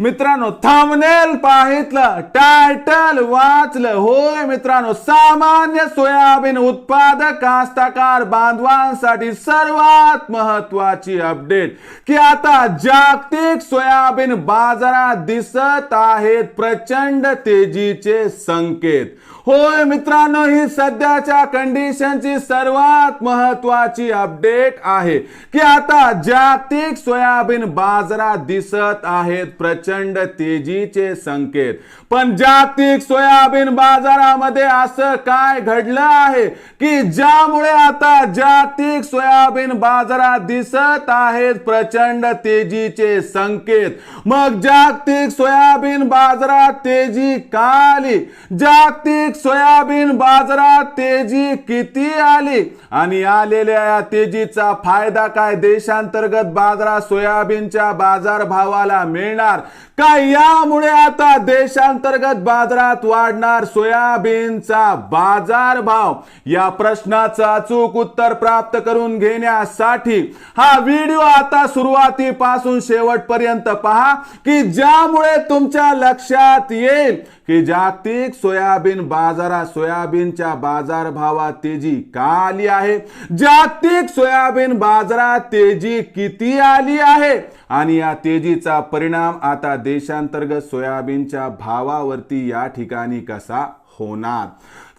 मित्रांनो थांबनेल पाहितलं टायटल वाचलं. होय मित्रांनो सामान्य सोयाबीन उत्पादक कास्तकार बांधवांसाठी सर्वात महत्वाची अपडेट की आता जागतिक सोयाबीन बाजारात दिसत आहेत प्रचंड तेजीचे संकेत. होय मित्रांनो ही सध्याच्या कंडिशनची सर्वात महत्वाची अपडेट आहे. की आता जागतिक सोयाबीन बाजारात दिसत आहेत प्रचंड प्रचंड तेजीचे संकेत. पण जागतिक सोयाबीन बाजारामध्ये असं काय घडलं आहे? की ज्यामुळे आता जागतिक सोयाबीन बाजारात दिसत आहेत प्रचंड तेजीचे संकेत. मग जागतिक सोयाबीन बाजारात तेजी का आली? जागतिक सोयाबीन बाजारात तेजी किती आली? आणि आलेल्या या तेजीचा फायदा काय देशांतर्गत बाजारात सोयाबीनच्या बाजार भावाला मिळणार? काय यामुळे आता देशांतर्गत बाजारात वाढणार सोयाबीनचा बाजार भाव या प्रश्नाचं अचूक उत्तर प्राप्त करून घेण्यासाठी हा व्हिडिओ आता सुरुवातीपासून शेवटपर्यंत पहा की ज्यामुळे तुमच्या लक्षात येईल की जागतिक सोयाबीन बाजारात सोयाबीनच्या बाजार भावात तेजी का आली आहे? जागतिक सोयाबीन बाजारात तेजी किती आली आहे? आणि या तेजीचा परिणाम आता देशांतर्गत सोयाबीनच्या भावावरती या ठिकाणी कसा होणार?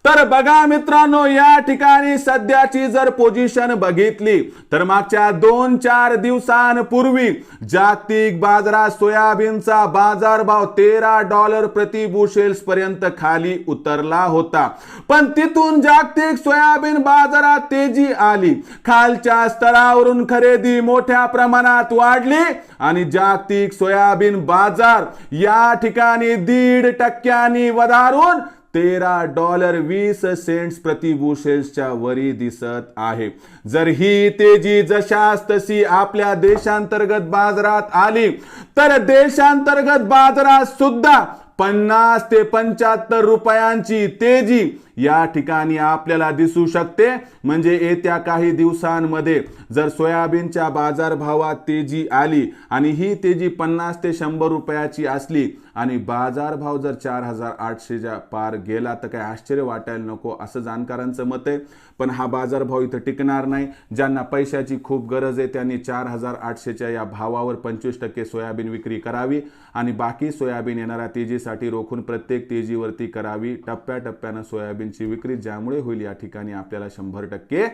तर बघा मित्रांनो या ठिकाणी सध्याची जर पोझिशन बघितली तर मागच्या दोन चार दिवसांपूर्वी जागतिक बाजारात सोयाबीनचा बाजारभाव तेरा डॉलर प्रति बुशेल्स पर्यंत खाली उतरला होता. पण तिथून जागतिक सोयाबीन बाजारात तेजी आली. खालच्या स्तरावरून खरेदी मोठ्या प्रमाणात वाढली आणि जागतिक सोयाबीन बाजार या ठिकाणी दीड टक्क्यांनी वधारून तेरा डॉलर वीस सेंट्स प्रति बुशेल्सच्या वरी दिसत आहे. जर ही तेजी जशास तशी आपल्या देशांतर्गत बाजारात आली तर देशांतर्गत बाजारात सुद्धा पन्नास ते पंच्याहत्तर रुपयांची तेजी या ठिकाणी आपल्याला दिसू शकते. म्हणजे येत्या काही दिवसांमध्ये जर सोयाबीनच्या बाजारभावात तेजी आली आणि ही तेजी पन्नास ते शंभर रुपयाची असली आणि बाजारभाव जर चार हजार आठशेच्या पार गेला तर काही आश्चर्य वाटायला नको असं जाणकारांचं मत आहे. पण हा बाजारभाव इथं टिकणार नाही. ज्यांना पैशाची खूप गरज आहे त्यांनी चार हजार आठशेच्या या भावावर पंचवीस टक्के सोयाबीन विक्री करावी आणि बाकी सोयाबीन येणाऱ्या तेजीसाठी रोखून प्रत्येक तेजीवरती करावी टप्प्याटप्प्यानं सोयाबीनची विक्री ज्यामुळे होईल या ठिकाणी आपल्याला शंभर टक्के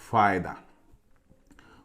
फायदा.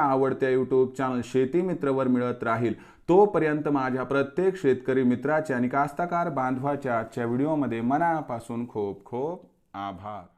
आवडत्या यूट्यूब चॅनल शेती मित्रवर मिळत राहील. तोपर्यंत माझ्या प्रत्येक शेतकरी मित्राच्या आणि कास्तकार बांधवाच्या आजच्या व्हिडिओमध्ये मनापासून खूप खूप आभार.